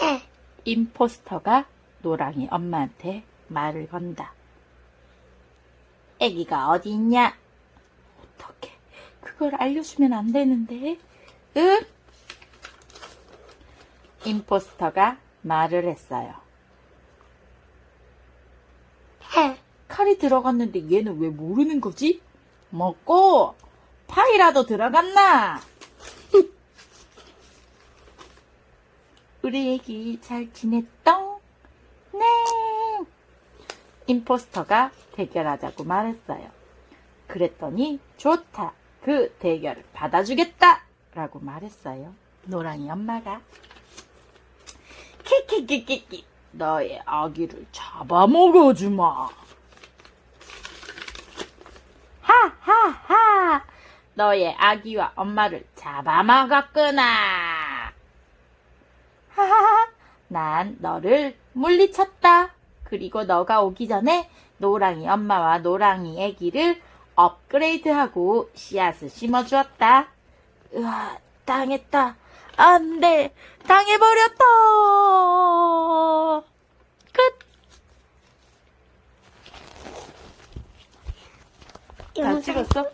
해. 임포스터가 노랑이 엄마한테 말을 건다. 애기가 어디 있냐? 어떻게 그걸 알려주면 안 되는데? 응? 임포스터가 말을 했어요. 해. 칼이 들어갔는데 얘는 왜 모르는 거지? 먹고 파이라도 들어갔나? 우리 애기 잘 지냈똥? 네. 임포스터가 대결하자고 말했어요. 그랬더니 좋다. 그 대결을 받아주겠다. 라고 말했어요. 노랑이 엄마가. 키키키키키. 너의 아기를 잡아먹어주마. 하하하. 너의 아기와 엄마를 잡아먹었구나. 난 너를 물리쳤다. 그리고 너가 오기 전에 노랑이 엄마와 노랑이 아기를 업그레이드하고 씨앗을 심어주었다. 으아, 당했다. 안 돼. 당해버렸다. 끝. 다 영상 찍었어?